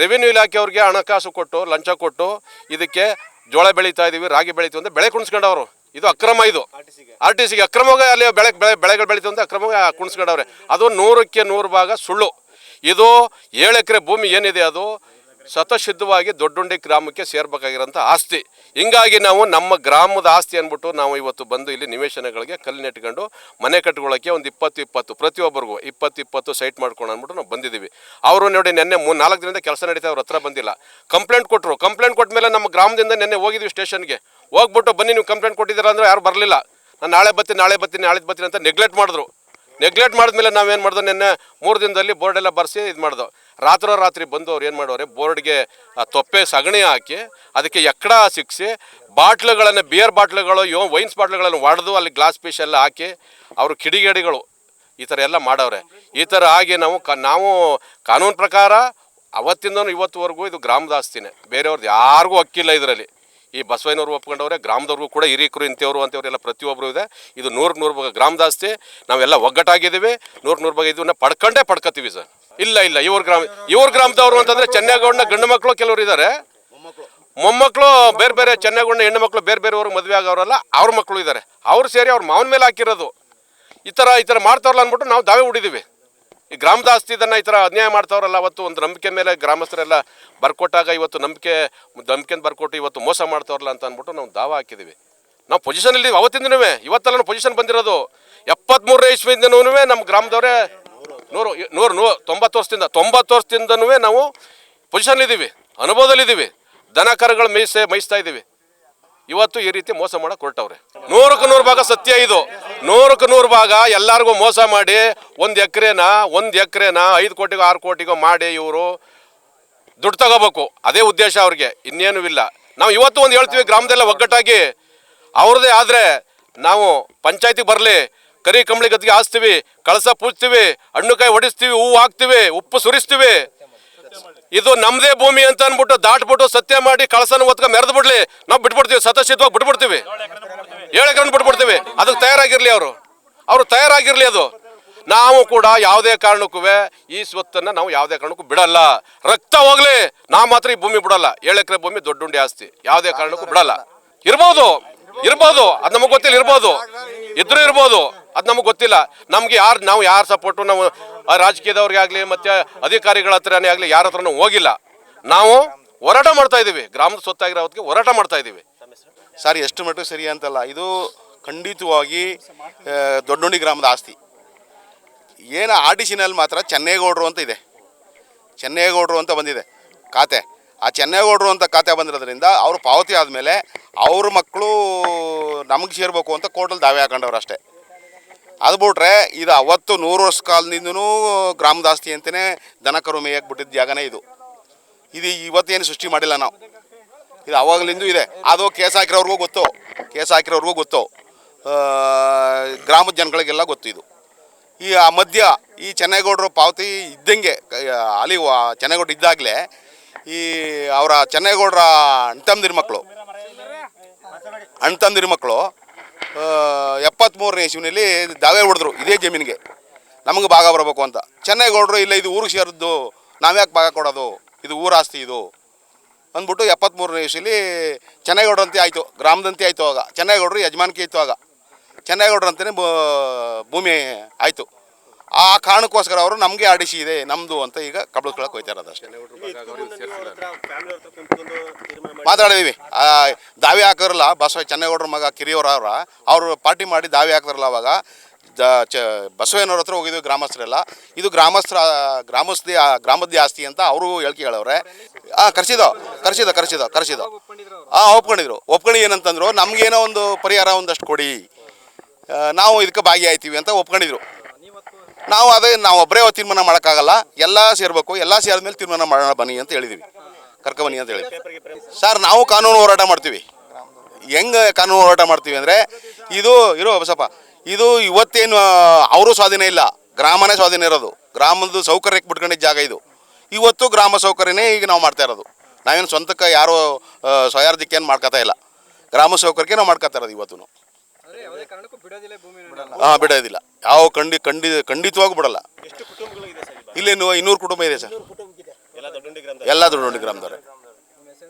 ರೆವಿನ್ಯೂ ಇಲಾಖೆಯವ್ರಿಗೆ ಹಣಕಾಸು ಕೊಟ್ಟು, ಲಂಚ ಕೊಟ್ಟು, ಇದಕ್ಕೆ ಜೋಳ ಬೆಳೀತಾ ಇದ್ದೀವಿ ರಾಗಿ ಬೆಳೀತೀವಿ ಅಂತ ಬೆಳೆ ಕುಣಿಸ್ಕೊಂಡವರು. ಇದು ಅಕ್ರಮ ಇದು. ಆರ್ ಟಿ ಸಿಗೆ ಅಕ್ರಮವಾಗಿ ಅಲ್ಲಿ ಬೆಳೆ ಬೆಳೆ, ಬೆಳೆಗಳು ಬೆಳೀತೀವಿ ಅಂತ ಅಕ್ರಮವಾಗಿ ಕುಣಿಸ್ಕೊಂಡವ್ರೆ. ಅದು ನೂರಕ್ಕೆ ನೂರು ಭಾಗ ಸುಳ್ಳು. ಇದು ಏಳು ಎಕರೆ ಭೂಮಿ ಏನಿದೆ ಅದು? ಸ್ವತಃಸಿದ್ಧವಾಗಿ ದೊಡ್ಡುಂಡಿ ಗ್ರಾಮಕ್ಕೆ ಸೇರ್ಬೇಕಾಗಿರೋಂಥ ಆಸ್ತಿ. ಹಿಂಗಾಗಿ ನಾವು ನಮ್ಮ ಗ್ರಾಮದ ಆಸ್ತಿ ಅಂದ್ಬಿಟ್ಟು ನಾವು ಇವತ್ತು ಬಂದು ಇಲ್ಲಿ ನಿವೇಶನಗಳಿಗೆ ಕಲ್ಲಿನ ನೆಟ್ಕೊಂಡು ಮನೆ ಕಟ್ಕೊಳ್ಳೋಕ್ಕೆ ಒಂದು ಇಪ್ಪತ್ತು ಇಪ್ಪತ್ತು, ಪ್ರತಿಯೊಬ್ಬರಿಗೂ ಇಪ್ಪತ್ತು ಇಪ್ಪತ್ತು ಸೈಟ್ ಮಾಡ್ಕೊಂಡು ಅಂದ್ಬಿಟ್ಟು ನಾವು ಬಂದಿದ್ದೀವಿ. ಅವರು ನೋಡಿ ನಿನ್ನೆ ಮೂರು ನಾಲ್ಕು ದಿನದಿಂದ ಕೆಲಸ ನಡೀತಾ ಅವ್ರ ಹತ್ರ ಬಂದಿಲ್ಲ. ಕಂಪ್ಲೇಂಟ್ ಕೊಟ್ಟರು ಕಂಪ್ಲೇಂಟ್ ಕೊಟ್ಟ ಮೇಲೆ ನಮ್ಮ ಗ್ರಾಮದಿಂದ ನಿನ್ನೆ ಹೋಗಿದ್ವಿ ಸ್ಟೇಷನ್ಗೆ. ಹೋಗ್ಬಿಟ್ಟು ಬನ್ನಿ, ನೀವು ಕಂಪ್ಲೇಂಟ್ ಕೊಟ್ಟಿದ್ದೀರಾ ಅಂದ್ರೆ ಯಾರು ಬರಲಿಲ್ಲ. ನಾನು ನಾಳೆ ಬರ್ತೀನಿ ನಾಳೆ ಬರ್ತೀನಿ ನಾಳೆ ಬರ್ತೀನಿ ಅಂತ ನೆಗ್ಲೆಕ್ಟ್ ಮಾಡಿದ್ರು. ನೆಗ್ಲೆಕ್ಟ್ ಮಾಡಿದ್ಮೇಲೆ ನಾವೇನು ಮಾಡ್ದೆ ನಿನ್ನೆ ಮೂರು ದಿನದಲ್ಲಿ ಬೋರ್ಡೆಲ್ಲ ಬರೆಸಿ ಇದು ಮಾಡ್ದೋ. ರಾತ್ರೋ ರಾತ್ರಿ ಬಂದು ಅವ್ರು ಏನು ಮಾಡೋರೆ, ಬೋರ್ಡ್ಗೆ ತೊಪ್ಪೆ ಸಗಣಿ ಹಾಕಿ ಅದಕ್ಕೆ ಎಕ್ಕಡ ಸಿಕ್ಕಿಸಿ ಬಾಟ್ಲುಗಳನ್ನು ಬಿಯರ್ ಬಾಟ್ಲುಗಳು, ಯೋ ವೈನ್ಸ್ ಬಾಟ್ಲುಗಳನ್ನು ಒಡೆದು ಅಲ್ಲಿ ಗ್ಲಾಸ್ ಪೀಸ್ ಹಾಕಿ ಅವರು ಕಿಡಿಗೇಡಿಗಳು ಈ ಥರ ಎಲ್ಲ ಮಾಡವ್ರೆ. ಈ ಥರ ಆಗಿ ನಾವು ಕ, ನಾವು ಕಾನೂನು ಪ್ರಕಾರ ಅವತ್ತಿಂದನೂ ಇವತ್ತುವರೆಗೂ ಇದು ಗ್ರಾಮದಾಸ್ತಿನೇ ಬೇರೆಯವ್ರದ್ದು ಯಾರಿಗೂ ಹಕ್ಕಿಲ್ಲ ಇದರಲ್ಲಿ. ಈ ಬಸವಯ್ಯನವ್ರು ಒಪ್ಕೊಂಡವ್ರೆ, ಗ್ರಾಮದವ್ರಿಗೂ ಕೂಡ ಹಿರಿಯಕರು ಇಂಥವ್ರು ಅಂತವ್ರೆಲ್ಲ ಪ್ರತಿಯೊಬ್ಬರು ಇದೆ. ಇದು ನೂರು ನೂರು ಭಾಗ ಗ್ರಾಮದಾಸ್ತಿ ನಾವೆಲ್ಲ ಒಗ್ಗಟ್ಟಾಗಿದ್ದೀವಿ. ನೂರು ನೂರು ಭಾಗ ಇದನ್ನ ಪಡ್ಕೊಂಡೇ ಪಡ್ಕೊತೀವಿ ಸರ್. ಇಲ್ಲ ಇಲ್ಲ, ಇವ್ರ ಗ್ರಾಮ, ಇವ್ರ ಗ್ರಾಮದವ್ರು ಅಂತಂದ್ರೆ ಚೆನ್ನೈಗೌಡನ ಗಂಡು ಮಕ್ಕಳು ಕೆಲವರು ಇದ್ದಾರೆ ಮೊಮ್ಮಕ್ಕಳು ಬೇರೆ ಬೇರೆ ಚೆನ್ನಾಗೊಂಡ ಹೆಣ್ಣು ಮಕ್ಕಳು ಬೇರೆ ಬೇರೆಯವರು ಮದುವೆ ಆಗೋರಲ್ಲ, ಅವ್ರ ಮಕ್ಕಳು ಇದ್ದಾರೆ ಅವ್ರು ಸೇರಿ ಅವ್ರ ಮಾವನ ಮೇಲೆ ಹಾಕಿರೋದು. ಈ ಥರ ಈ ಥರ ಮಾಡ್ತಾವ್ರಲ್ಲ ಅಂದ್ಬಿಟ್ಟು ನಾವು ದಾವೆ ಹುಡಿದೀವಿ. ಈ ಗ್ರಾಮದ ಆಸ್ತಿ ಇದನ್ನು ಈ ಥರ ಅನ್ಯಾಯ ಮಾಡ್ತಾವ್ರಲ್ಲ, ಅವತ್ತು ಒಂದು ನಂಬಿಕೆ ಮೇಲೆ ಗ್ರಾಮಸ್ಥರೆಲ್ಲ ಬರ್ಕೊಟ್ಟಾಗ ಇವತ್ತು ನಂಬಿಕೆ ನಂಬಿಕೆನ ಬರ್ಕೊಟ್ಟು ಇವತ್ತು ಮೋಸ ಮಾಡ್ತಾವ್ರಲ್ಲ ಅಂತ ಅಂದ್ಬಿಟ್ಟು ನಾವು ದಾವ ಹಾಕಿದ್ದೀವಿ ನಾವು ಪೊಸಿಷನ್ ಇಲ್ಲಿ ಅವತ್ತಿಂದನೂ ಇವತ್ತೆಲ್ಲ ಪೊಸಿಷನ್ ಬಂದಿರೋದು. ಎಪ್ಪತ್ತ್ಮೂರನೇ ಇಸ್ವಿಯಿಂದನೂ ನಮ್ಮ ಗ್ರಾಮದವರೇ ನೂರು ನೂರು ನೂ ತೊಂಬತ್ತು ವರ್ಷದಿಂದ, ತೊಂಬತ್ತು ವರ್ಷದಿಂದನೂ ನಾವು ಪೊಸಿಷನ್ ಇದ್ದೀವಿ ಅನುಭವದಲ್ಲಿದ್ದೀವಿ, ದನ ಕರುಗಳು ಮೇಯಿಸ, ಮೇಯಿಸ್ತಾ ಇದ್ದೀವಿ. ಇವತ್ತು ಈ ರೀತಿ ಮೋಸ ಮಾಡೋಕೆ ಹೊರಟವ್ರೆ. ನೂರಕ್ಕೆ ನೂರು ಭಾಗ ಸತ್ಯ ಇದು. ನೂರಕ್ಕೆ ನೂರು ಭಾಗ ಎಲ್ಲರಿಗೂ ಮೋಸ ಮಾಡಿ, ಒಂದು ಎಕರೆನ ಒಂದು ಎಕರೆನ, ಐದು ಕೋಟಿಗೋ, ಆರು ಕೋಟಿಗೋ ಮಾಡಿ ಇವರು ದುಡ್ಡು ತಗೋಬೇಕು. ಅದೇ ಉದ್ದೇಶ ಅವ್ರಿಗೆ. ಇನ್ನೇನು ಇಲ್ಲ. ನಾವು ಇವತ್ತು ಒಂದು ಹೇಳ್ತೀವಿ ಗ್ರಾಮದೆಲ್ಲ ಒಗ್ಗಟ್ಟಾಗಿ. ಅವ್ರದ್ದೇ ಆದರೆ ನಾವು ಪಂಚಾಯತಿಗೆ ಬರಲಿ ಕರಿ ಕಂಬಳಿ ಗದ್ದಿಗೆ ಹಾಸ್ತೀವಿ, ಕಳಸ ಪೂಜ್ತೀವಿ, ಹಣ್ಣುಕಾಯಿ ಹೊಡಿಸ್ತೀವಿ ಹೂವು ಹಾಕ್ತೀವಿ, ಉಪ್ಪು ಸುರಿಸ್ತೀವಿ. ಇದು ನಮ್ದೇ ಭೂಮಿ ಅಂತ ಅನ್ಬಿಟ್ಟು ದಾಟ್ಬಿಟ್ಟು ಸತ್ಯ ಮಾಡಿ ಕಳಸನ ಹೊತ್ಕ ಮೆರೆದು ಬಿಡ್ಲಿ. ನಾವು ಬಿಟ್ಬಿಡ್ತೀವಿ ಸತಶಿತವಾಗಿ ಬಿಟ್ಬಿಡ್ತೀವಿ. ಏಳು ಎಕರೆ ಬಿಟ್ಬಿಡ್ತೀವಿ. ಅದಕ್ಕೆ ತಯಾರಾಗಿರ್ಲಿ ಅವರು. ಅವರು ತಯಾರಾಗಿರ್ಲಿ ಅದು. ನಾವು ಕೂಡ ಯಾವುದೇ ಕಾರಣಕ್ಕೂ ಈ ಸ್ವತ್ತನ್ನು ನಾವು ಯಾವುದೇ ಕಾರಣಕ್ಕೂ ಬಿಡಲ್ಲ. ರಕ್ತ ಹೋಗ್ಲಿ, ನಾ ಮಾತ್ರ ಈ ಭೂಮಿ ಬಿಡಲ್ಲ. ಏಳು ಎಕರೆ ಭೂಮಿ ದೊಡ್ಡುಂಡಿ ಆಸ್ತಿ. ಯಾವುದೇ ಕಾರಣಕ್ಕೂ ಬಿಡಲ್ಲ. ಇರ್ಬೋದು. ಇರ್ಬೋದು, ಅದು ನಮಗೆ ಗೊತ್ತಿಲ್ಲ, ಇರ್ಬೋದು. ಇದ್ರೂ ಇರ್ಬೋದು, ಅದು ನಮಗೆ ಗೊತ್ತಿಲ್ಲ. ನಮ್ಗೆ ಯಾರು, ನಾವು ಯಾರು ಸಪೋರ್ಟು, ನಾವು ರಾಜಕೀಯದವ್ರಿಗೆ ಆಗಲಿ, ಮತ್ತೆ ಅಧಿಕಾರಿಗಳ ಹತ್ರನೇ ಆಗಲಿ, ಯಾರ ಹತ್ರನೂ ಹೋಗಿಲ್ಲ. ನಾವು ಹೋರಾಟ ಮಾಡ್ತಾ ಇದ್ದೀವಿ ಗ್ರಾಮದ ಸ್ವತ್ತಾಗಿರೋ ಹೊತ್ತಿಗೆ ಹೋರಾಟ ಮಾಡ್ತಾ ಇದ್ದೀವಿ ಸರ್, ಎಷ್ಟು ಮಟ್ಟಿಗೆ ಸರಿ ಅಂತಲ್ಲ, ಇದು ಖಂಡಿತವಾಗಿ ದೊಡ್ಡೊಂಡಿ ಗ್ರಾಮದ ಆಸ್ತಿ. ಏನು ಆರ್ ಟಿ ಸಿನಲ್ಲಿ ಮಾತ್ರ ಚೆನ್ನೇಗೌಡರು ಅಂತ ಇದೆ. ಚೆನ್ನೇಗೌಡರು ಅಂತ ಬಂದಿದೆ. ಖಾತೆ. ಆ ಚೆನ್ನೇಗೌಡರು ಅಂತ ಖಾತೆ ಬಂದಿರೋದ್ರಿಂದ ಅವರು ಪಾವತಿ ಆದಮೇಲೆ ಅವ್ರ ಮಕ್ಕಳು ನಮಗೆ ಸೇರಬೇಕು ಅಂತ ಕೋರ್ಟಲ್ಲಿ ದಾವೆ ಹಾಕೊಂಡವ್ರು ಅಷ್ಟೇ. ಅದು ಬಿಟ್ರೆ ಇದು ಅವತ್ತು ನೂರು ವರ್ಷ ಕಾಲದಿಂದೂ ಗ್ರಾಮದಾಸ್ತಿ ಅಂತಲೇ ದನಕರು ಮೇಯಕ್ಕೆ ಬಿಟ್ಟಿದ್ದ ಜಾಗನೇ ಇದು. ಇದು ಇವತ್ತೇನು ಸೃಷ್ಟಿ ಮಾಡಿಲ್ಲ ನಾವು. ಇದು ಅವಾಗಲಿಂದ ಇದೆ. ಅದು ಕೇಸ್ ಹಾಕಿರೋರ್ಗೂ ಗೊತ್ತು. ಕೇಸ್ ಹಾಕಿರೋರ್ಗೂ ಗೊತ್ತು. ಗ್ರಾಮದ ಜನಗಳಿಗೆಲ್ಲ ಗೊತ್ತು ಇದು. ಈ ಆ ಮಧ್ಯ ಈ ಚೆನ್ನೇಗೌಡರು ಪಾವತಿ ಇದ್ದಂಗೆ ಅಲ್ಲಿ ವ- ಚೆನ್ನೈಗೌಡ ಇದ್ದಾಗಲೇ ಈ ಅವರ ಚೆನ್ನೈಗೌಡರ ಅಣ್ತಂದಿರ ಮಕ್ಕಳು ಅಣ್ತಂದಿರ ಮಕ್ಕಳು ಎಪ್ಪತ್ತ್ಮೂರನೇ ಇಸ್ವಿನಲ್ಲಿ ದಾವೆ ಹೊಡೆದ್ರು ಇದೇ ಜಮೀನಿಗೆ ನಮಗೆ ಭಾಗ ಬರಬೇಕು ಅಂತ. ಚೆನ್ನೈಗೌಡರು ಇಲ್ಲ, ಇದು ಊರಿಗೆ ಸೇರಿದ್ದು, ನಾವ್ಯಾಕೆ ಭಾಗ ಕೊಡೋದು? ಇದು ಊರ ಆಸ್ತಿ ಇದು. ಅಂದ್ಬಿಟ್ಟು ಎಪ್ಪತ್ತ್ಮೂರನೇ ಇಸ್ವಿಲಿ ಚೆನ್ನೈಗೌಡ್ರಂತೆ ಆಯಿತು. ಗ್ರಾಮದಂತೆ ಆಯಿತು ಆಗ. ಚೆನ್ನೈಗೌಡರು ಯಜಮಾನಿಕೆ ಇತ್ತು ಆಗ. ಚೆನ್ನೈಗೌಡ್ರಂತಲೇ ಭೂಮಿ ಆಯಿತು. ಆ ಕಾರಣಕ್ಕೋಸ್ಕರ ಅವರು ನಮಗೆ ಆಡಿಸಿ ಇದೆ ನಮ್ಮದು ಅಂತ ಈಗ ಕಬ್ಳಿಸ್ಕೊಳಕ್ಕೆ ಹೋಯ್ತಾ ಇರೋದು ಅಷ್ಟೇ. ಮಾತಾಡಿದೀವಿ ಆ, ದಾವೆ ಹಾಕಿರಲ್ಲ ಬಸವ ಚೆನ್ನೇಗೌಡರ ಮಗ ಕಿರಿಯವರ ಅವರ ಅವರು ಪಾರ್ಟಿ ಮಾಡಿ ದಾವೆ ಹಾಕಿದ್ರಲ್ಲ ಅವಾಗ ದ ಚ ಬಸವಯ್ಯನವ್ರ ಹತ್ರ ಹೋಗಿದ್ವಿ ಗ್ರಾಮಸ್ಥರೆಲ್ಲ. ಇದು ಗ್ರಾಮಸ್ಥರ ಗ್ರಾಮಸ್ಥಿ ಗ್ರಾಮದ್ದೇ ಆಸ್ತಿ ಅಂತ ಅವರು ಹೇಳಿಕೆ ಹೇಳವ್ರೆ. ಹಾಂ ಕರ್ಸಿದೋ ಕರೆಸಿದ ಕರ್ಸಿದೋ ಕರ್ಸಿದೋ. ಹಾಂ ಒಪ್ಕೊಂಡಿದ್ರು. ಒಪ್ಕೊಂಡು ಏನಂತಂದ್ರು ನಮಗೇನೋ ಒಂದು ಪರಿಹಾರ ಒಂದಷ್ಟು ಕೊಡಿ. ನಾವು ಇದಕ್ಕೆ ಭಾಗಿಯಾಯ್ತೀವಿ ಅಂತ ಒಪ್ಕೊಂಡಿದ್ರು. ನಾವು ಅದೇ, ನಾವು ಒಬ್ಬರೇ ತೀರ್ಮಾನ ಮಾಡೋಕ್ಕಾಗಲ್ಲ. ಎಲ್ಲ ಸೇರಬೇಕು. ಎಲ್ಲ ಸೇರಿದ್ಮೇಲೆ ತೀರ್ಮಾನ ಮಾಡೋಣ ಬನ್ನಿ ಅಂತ ಹೇಳಿದ್ವಿ. ಕರ್ಕೊಬನ್ನಿ ಅಂತ ಹೇಳಿದ್ವಿ. ಸರ್, ನಾವು ಕಾನೂನು ಹೋರಾಟ ಮಾಡ್ತೀವಿ. ಹೆಂಗೆ ಕಾನೂನು ಹೋರಾಟ ಮಾಡ್ತೀವಿ ಅಂದರೆ, ಇದು, ಇರೋ ಬಸಪ್ಪ, ಇದು ಇವತ್ತೇನು ಅವರು ಸ್ವಾಧೀನ ಇಲ್ಲ. ಗ್ರಾಮನೇ ಸ್ವಾಧೀನ ಇರೋದು. ಗ್ರಾಮದ ಸೌಕರ್ಯಕ್ಕೆ ಬಿಟ್ಕೊಂಡಿದ್ದ ಜಾಗ ಇದು. ಇವತ್ತು ಗ್ರಾಮ ಸೌಕರ್ಯನೇ ಈಗ ನಾವು ಮಾಡ್ತಾ ಇರೋದು. ನಾವೇನು ಸ್ವಂತಕ್ಕೆ ಯಾರು ಸ್ವಯಾರ್ಧಕ್ಕೆ ಏನು ಮಾಡ್ಕೊತಾ ಇಲ್ಲ. ಗ್ರಾಮ ಸೌಕರ್ಯಕ್ಕೆ ನಾವು ಮಾಡ್ಕೊತಾ ಇರೋದು ಇವತ್ತು ಹಾಂ ಬಿಡೋದಿಲ್ಲ. ಯಾವ ಖಂಡಿ ಖಂಡಿ ಖಂಡಿತವಾಗೂ ಬಿಡಲ್ಲ. ಇಲ್ಲಿ ಇನ್ನೂರು ಕುಟುಂಬ ಇದೆ ಸರ್. ಎಲ್ಲ ದೊಡ್ಡ ಗ್ರಾಮದವ್ರೆ.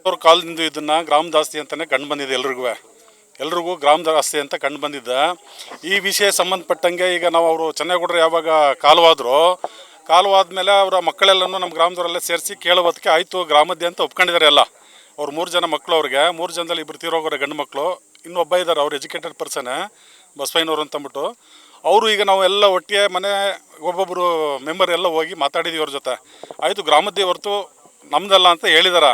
ಅವ್ರ ಕಾಲದಿಂದ ಇದನ್ನ ಗ್ರಾಮ ದಾಸ್ತಿ ಅಂತಾನೆ ಕಂಡು ಬಂದಿದೆ ಎಲ್ರಿಗೂ. ಎಲ್ರಿಗೂ ಗ್ರಾಮ ದಾಸ್ತಿ ಅಂತ ಕಂಡು ಬಂದಿದ್ದ. ಈ ವಿಷಯ ಸಂಬಂಧಪಟ್ಟಂಗೆ ಈಗ ನಾವು ಅವರು ಚೆನ್ನೈಗೌಡರು ಯಾವಾಗ ಕಾಲವಾದ್ರು ಮೇಲೆ ಅವರ ಮಕ್ಕಳೆಲ್ಲನೂ ನಮ್ಮ ಗ್ರಾಮದವರೆಲ್ಲ ಸೇರಿಸಿ ಕೇಳೋದಕ್ಕೆ ಆಯಿತು ಗ್ರಾಮದ್ದೆ ಅಂತ ಒಪ್ಕೊಂಡಿದ್ದಾರೆ ಎಲ್ಲ. ಅವ್ರು ಮೂರು ಜನ ಮಕ್ಕಳು ಅವ್ರಿಗೆ. ಮೂರು ಜನದಲ್ಲಿ ಇಬ್ಬರು ತೀರೋಗೋರೆ ಗಂಡು ಮಕ್ಕಳು ಇನ್ನೊಬ್ಬ ಇದ್ದಾರೆ ಅವ್ರು ಎಜುಕೇಟೆಡ್ ಪರ್ಸನ್ ಬಸವಯ್ಯನವರು ಅಂತಂದ್ಬಿಟ್ಟು. ಅವರು ಈಗ ನಾವು ಎಲ್ಲ ಒಟ್ಟಿಗೆ ಮನೆ ಒಬ್ಬೊಬ್ಬರು ಮೆಂಬರ್ ಎಲ್ಲ ಹೋಗಿ ಮಾತಾಡಿದ್ದೀವಿ ಅವ್ರ ಜೊತೆ. ಆಯಿತು, ಗ್ರಾಮದ್ದೇ ಹೊರತು ನಮ್ದಲ್ಲ ಅಂತ ಹೇಳಿದಾರ.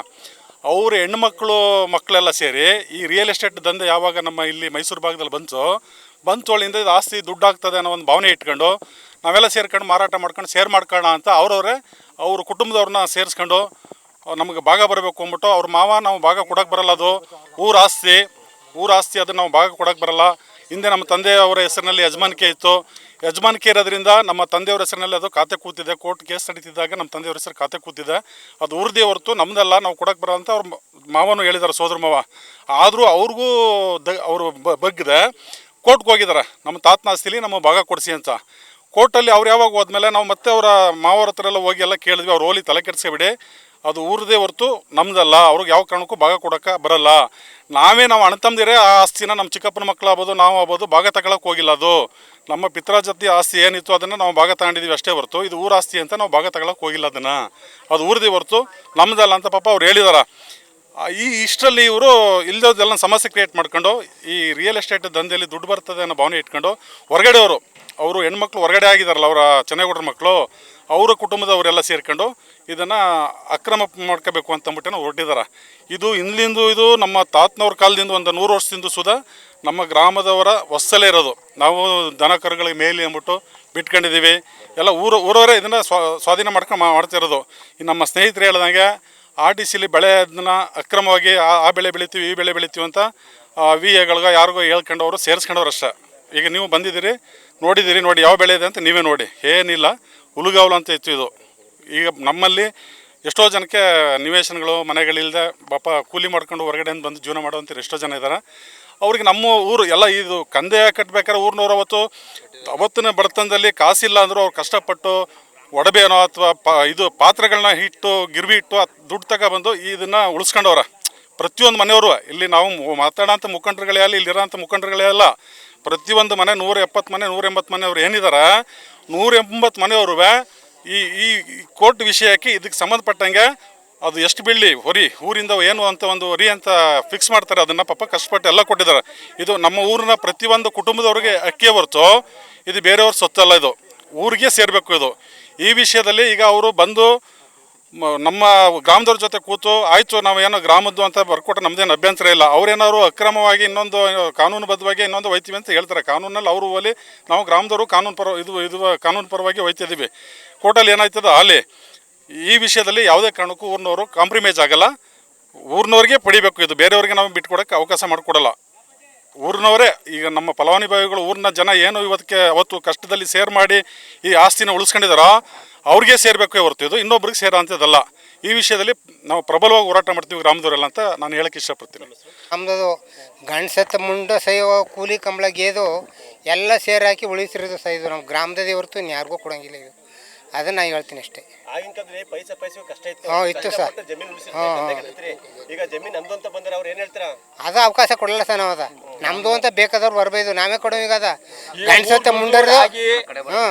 ಅವರು ಹೆಣ್ಮಕ್ಳು ಮಕ್ಕಳೆಲ್ಲ ಸೇರಿ ಈ ರಿಯಲ್ ಎಸ್ಟೇಟ್ ದಂಧೆ ಯಾವಾಗ ನಮ್ಮ ಇಲ್ಲಿ ಮೈಸೂರು ಭಾಗದಲ್ಲಿ ಬಂತು, ಬಂತೋಳಿಂದ ಇದು ಆಸ್ತಿ ದುಡ್ಡಾಗ್ತದೆ ಅನ್ನೋ ಒಂದು ಭಾವನೆ ಇಟ್ಕೊಂಡು ನಾವೆಲ್ಲ ಸೇರ್ಕೊಂಡು ಮಾರಾಟ ಮಾಡ್ಕೊಂಡು ಶೇರ್ ಮಾಡ್ಕೋಣ ಅಂತ ಅವ್ರವ್ರೆ ಅವ್ರ ಕುಟುಂಬದವ್ರನ್ನ ಸೇರಿಸ್ಕೊಂಡು, ನಮಗೆ ಭಾಗ ಬರಬೇಕು ಅಂದ್ಬಿಟ್ಟು ಅವ್ರ ಮಾವ ನಾವು ಭಾಗ ಕೊಡೋಕೆ ಬರಲ್ಲ ಅದು, ಊರ ಆಸ್ತಿ. ಊರ ಆಸ್ತಿ ಅದನ್ನು ನಾವು ಭಾಗ ಕೊಡೋಕೆ ಬರಲ್ಲ. ಹಿಂದೆ ನಮ್ಮ ತಂದೆಯವರ ಹೆಸರಿನಲ್ಲಿ ಯಜಮಾನಿಕೆ ಇತ್ತು. ಯಜಮಾನಿಕೆ ಇರೋದ್ರಿಂದ ನಮ್ಮ ತಂದೆಯವ್ರ ಹೆಸರಿನಲ್ಲಿ ಅದು ಖಾತೆ ಕೂತಿದೆ. ಕೋರ್ಟ್ ಕೇಸ್ ನಡೀತಿದ್ದಾಗ ನಮ್ಮ ತಂದೆಯವ್ರ ಹೆಸರು ಖಾತೆ ಕೂತಿದೆ. ಅದು ಊರದೇ ಹೊರತು ನಮ್ಮದಲ್ಲ ನಾವು ಕೊಡೋಕೆ ಬರೋ ಅಂತ ಅವ್ರ ಮಾವನು ಹೇಳಿದ್ದಾರೆ ಸೋದರ ಮಾವ. ಆದರೂ ಅವ್ರಿಗೂ ದ, ಅವರು ಬಗ್ಗದೆ. ಕೋರ್ಟ್ಗೆ ಹೋಗಿದ್ದಾರೆ ನಮ್ಮ ತಾತನ ಆಸ್ತಿಲಿ ನಮ್ಮ ಭಾಗ ಕೊಡಿಸಿ ಅಂತ. ಕೋರ್ಟಲ್ಲಿ ಅವ್ರು ಯಾವಾಗ ಹೋದ್ಮೇಲೆ ನಾವು ಮತ್ತೆ ಅವರ ಮಾವರ ಹತ್ರ ಎಲ್ಲ ಹೋಗಿ ಎಲ್ಲ ಕೇಳಿದ್ವಿ. ಅವ್ರು ಹೋಲಿ ತಲೆ ಕೆಡಿಸ್ಕೊಬಿಡಿ. ಅದು ಊರದೇ ಹೊರತು ನಮ್ಮದಲ್ಲ ಅವ್ರಿಗೆ ಯಾವ ಕಾರಣಕ್ಕೂ ಭಾಗ ಕೊಡೋಕೆ ಬರಲ್ಲ. ನಾವೇ ನಾವು ಅಣ್ತಂದಿರೇ ಆ ಆಸ್ತಿನ ನಮ್ಮ ಚಿಕ್ಕಪ್ಪನ ಮಕ್ಕಳು ಆಗ್ಬೋದು ನಾವು ಆಗ್ಬೋದು, ಭಾಗ ತಗೊಳಕ್ಕೆ ಹೋಗಿಲ್ಲ ಅದು. ನಮ್ಮ ಪಿತ್ರಾಜತಿ ಆಸ್ತಿ ಏನಿತ್ತು ಅದನ್ನು ನಾವು ಭಾಗ ತಗೊಂಡಿದ್ದೀವಿ ಅಷ್ಟೇ ಹೊರತು, ಇದು ಊರ ಆಸ್ತಿ ಅಂತ ನಾವು ಭಾಗ ತಗೊಳಕ್ಕೆ ಹೋಗಿಲ್ಲ ಅದನ್ನು. ಅದು ಊರದೇ ಹೊರತು ನಮ್ಮದಲ್ಲ ಅಂತ ಪಾಪ ಅವ್ರು ಹೇಳಿದಾರ. ಈ ಇಷ್ಟರಲ್ಲಿ ಇವರು ಇಲ್ಲದೆಲ್ಲ ಸಮಸ್ಯೆ ಕ್ರಿಯೇಟ್ ಮಾಡ್ಕೊಂಡು, ಈ ರಿಯಲ್ ಎಸ್ಟೇಟ್ ದಂಧೆಯಲ್ಲಿ ದುಡ್ಡು ಬರ್ತದೆ ಅನ್ನೋ ಭಾವನೆ ಇಟ್ಕೊಂಡು, ಹೊರಗಡೆಯವರು ಅವರು ಹೆಣ್ಮಕ್ಳು ಹೊರಗಡೆ ಆಗಿದಾರಲ್ಲ ಅವರ ಚೆನ್ನೈಗೌಡರ ಮಕ್ಕಳು, ಅವರ ಕುಟುಂಬದವರೆಲ್ಲ ಸೇರ್ಕೊಂಡು ಇದನ್ನು ಅಕ್ರಮ ಮಾಡ್ಕೋಬೇಕು ಅಂತಂದ್ಬಿಟ್ಟು ಹೊರಟಿದ್ದಾರೆ ಇದು ಹಿಂದಿಂದು ಇದು ನಮ್ಮ ತಾತನವ್ರ ಕಾಲದಿಂದ ಒಂದು ನೂರು ವರ್ಷದಿಂದ ಸುದ ನಮ್ಮ ಗ್ರಾಮದವರ ವಸ್ಸಲೇ ಇರೋದು. ನಾವು ದನ ಕರುಗಳಿಗೆ ಮೇಲೆ ಅಂದ್ಬಿಟ್ಟು ಬಿಟ್ಕೊಂಡಿದ್ದೀವಿ. ಎಲ್ಲ ಊರು, ಊರವರೇ ಇದನ್ನು ಸ್ವಾ, ಸ್ವಾಧೀನ ಮಾಡ್ಕೊಂಡು ಮಾಡ್ತಿರೋದು ಈ ನಮ್ಮ ಸ್ನೇಹಿತರು ಹೇಳ್ದಂಗೆ ಆರ್ ಟಿ ಸಿಲಿ ಬೆಳೆ ಅದನ್ನ ಅಕ್ರಮವಾಗಿ ಆ ಬೆಳೆ ಬೆಳಿತೀವಿ, ಈ ಬೆಳೆ ಬೆಳಿತೀವಿ ಅಂತ ವಿ ಎಗಳ್ಗ ಯಾರಿಗೋ ಹೇಳ್ಕೊಂಡವರು ಸೇರಿಸ್ಕೊಂಡವ್ರು ಅಷ್ಟೇ ಈಗ ನೀವು ಬಂದಿದ್ದೀರಿ, ನೋಡಿದ್ದೀರಿ, ನೋಡಿ ಯಾವ ಬೆಳೆ ಇದೆ ಅಂತ ನೀವೇ ನೋಡಿ. ಏನಿಲ್ಲ, ಹುಲುಗಾವಲು ಅಂತ ಇತ್ತು ಇದು. ಈಗ ನಮ್ಮಲ್ಲಿ ಎಷ್ಟೋ ಜನಕ್ಕೆ ನಿವೇಶನಗಳು ಮನೆಗಳಿಲ್ಲದೆ ಪಾಪ ಕೂಲಿ ಮಾಡ್ಕೊಂಡು ಹೊರಗಡೆಯಿಂದ ಬಂದು ಜೀವನ ಮಾಡುವಂಥವ್ರು ಎಷ್ಟೋ ಜನ ಇದ್ದಾರೆ. ಅವ್ರಿಗೆ ನಮ್ಮ ಊರು, ಎಲ್ಲ ಇದು ಕಂದೆ ಕಟ್ಬೇಕಾದ್ರೆ ಊರಿನವ್ರು ಅವತ್ತು ಅವತ್ತಿನ ಬಡತನದಲ್ಲಿ ಕಾಸಿಲ್ಲ ಅಂದರೂ ಅವ್ರು ಕಷ್ಟಪಟ್ಟು ಒಡಬೇನೋ ಅಥವಾ ಪ ಇದು ಪಾತ್ರೆಗಳನ್ನ ಇಟ್ಟು ಗಿರ್ವಿ ಇಟ್ಟು ದುಡ್ಡು ತಗೊಬಂದು ಇದನ್ನು ಉಳಿಸ್ಕೊಂಡವ್ರ. ಪ್ರತಿಯೊಂದು ಮನೆಯವರು, ಇಲ್ಲಿ ನಾವು ಮಾತಾಡೋಂಥ ಮುಖಂಡರುಗಳೇ ಅಲ್ಲಿ ಇಲ್ಲಿರೋಂಥ ಮುಖಂಡರುಗಳೇ ಅಲ್ಲ ಪ್ರತಿಯೊಂದು ಮನೆ ನೂರ ಎಪ್ಪತ್ತು ಮನೆ ನೂರ ಎಂಬತ್ತು ಮನೆಯವ್ರು ಏನಿದ್ದಾರೆ ನೂರ ಎಂಬತ್ತು ಮನೆಯವರು ಈ ಈ ಕೋರ್ಟ್ ವಿಷಯಕ್ಕೆ ಇದಕ್ಕೆ ಸಂಬಂಧಪಟ್ಟಂಗೆ ಅದು ಎಷ್ಟು ಬೀಳಲಿ ಹೊರಿ, ಊರಿಂದ ಏನು ಅಂತ ಒಂದು ಹೊರಿ ಅಂತ ಫಿಕ್ಸ್ ಮಾಡ್ತಾರೆ, ಅದನ್ನು ಪಾಪ ಕಷ್ಟಪಟ್ಟು ಎಲ್ಲ ಕೊಟ್ಟಿದ್ದಾರೆ. ಇದು ನಮ್ಮ ಊರಿನ ಪ್ರತಿಯೊಂದು ಕುಟುಂಬದವ್ರಿಗೆ ಅಕ್ಕಿ ಹೊರತು, ಇದು ಬೇರೆಯವ್ರ ಸೊತ್ತಲ್ಲ ಇದು. ಊರಿಗೆ ಸೇರಬೇಕು ಇದು. ಈ ವಿಷಯದಲ್ಲಿ ಈಗ ಅವರು ಬಂದು ನಮ್ಮ ಗ್ರಾಮದವ್ರ ಜೊತೆ ಕೂತು, ಆಯಿತು ನಾವು ಏನೋ ಗ್ರಾಮದ್ದು ಅಂತ ಬರ್ಕೊಟ್ರೆ ನಮ್ದೇನು ಅಭ್ಯಂತರ ಇಲ್ಲ. ಅವ್ರೇನಾದ್ರು ಅಕ್ರಮವಾಗಿ ಇನ್ನೊಂದು, ಕಾನೂನುಬದ್ಧವಾಗಿ ಇನ್ನೊಂದು ಒಯ್ತೀವಿ ಅಂತ ಹೇಳ್ತಾರೆ. ಕಾನೂನಲ್ಲಿ ಅವರು ಒಲಿ ನಾವು ಗ್ರಾಮದವರು ಕಾನೂನು ಪರ, ಇದು ಇದು ಕಾನೂನು ಪರವಾಗಿ ಒಯ್ತಿದ್ದೀವಿ ಕೋರ್ಟಲ್ಲಿ ಏನಾಯ್ತದ? ಅಲ್ಲಿ, ಈ ವಿಷಯದಲ್ಲಿ ಯಾವುದೇ ಕಾರಣಕ್ಕೂ ಊರಿನವರು ಕಾಂಪ್ರಮೈಸ್ ಆಗಲ್ಲ. ಊರಿನವ್ರಿಗೆ ಪಡಿಬೇಕು. ಇದು ಬೇರೆಯವ್ರಿಗೆ ನಾವು ಬಿಟ್ಕೊಡೋಕ್ಕೆ ಅವಕಾಶ ಮಾಡಿಕೊಡಲ್ಲ. ಊರಿನವರೇ, ಈಗ ನಮ್ಮ ಫಲಾನುಭವಿಗಳು ಊರಿನ ಜನ ಏನು ಇವತ್ತಿಗೆ ಅವತ್ತು ಕಷ್ಟದಲ್ಲಿ ಸೇರ್ ಮಾಡಿ ಈ ಆಸ್ತಿನ ಉಳಿಸ್ಕೊಂಡಿದಾರೋ ಅವ್ರಿಗೆ ಸೇರಬೇಕು ಹೊರತು. ಇದು ಇನ್ನೊಬ್ರಿಗೆ ಸೇರೋ ಈ ವಿಷಯದಲ್ಲಿ ನಾವು ಪ್ರಬಲವಾಗಿ ಹೋರಾಟ ಮಾಡ್ತೀವಿ ಗ್ರಾಮದವರೆಲ್ಲ ಅಂತ ನಾನು ಹೇಳಕ್ಕೆ ಇಷ್ಟಪಡ್ತೀನಿ. ನಮ್ದು ಗಂಡಸತ್ತ ಮುಂಡ ಸೈವ ಕೂಲಿ ಕಂಬಳ ಗೇದು ಎಲ್ಲ ಸೇರಾಕಿ ಉಳಿಸಿರೋದು ಸಹ ಇದು. ನಮ್ಮ ಗ್ರಾಮದದೇ ಹೊರತು ಇನ್ಯಾರಿಗೂ ಕೊಡಂಗಿಲ್ಲ ಇದು. ಅದನ್ನ ನಾನು ಹೇಳ್ತೀನಿ ಅಷ್ಟೇ. ಆಗಿನ ಕಾಲದಲ್ಲಿ ಪೈಸೆ ಪೈಸೆ ಕಷ್ಟ ಇತ್ತು. ಸರ್. ಕಷ್ಟಪಟ್ಟು ಜಮೀನು ಉಳಿಸಿರ್ತೀರಿ, ಹ್ಞೂ, ಗದ್ದೆ ಹ್ಞೂ. ಕಟ್ತೀರಿ. ಈಗ ಜಮೀನು ನಮ್ದು ಅಂತ ಬಂದ್ರೆ ಅವ್ರು ಏನ್ ಹೇಳ್ತೀರಾ? ಅದು ಅವಕಾಶ ಕೊಡಲ್ಲ ಸರ್ ನಾವು ಅದ ನಮ್ದು ಅಂತ ಬೇಕಾದವ್ರು ಬರ್ಬೋದು ನಾವೇ ಕೊಡೋದು ಈಗ ಅದ. ಗಂಡ್ಸತ್ತ ಮುಂಡರ್ದು ಹ್ಞೂ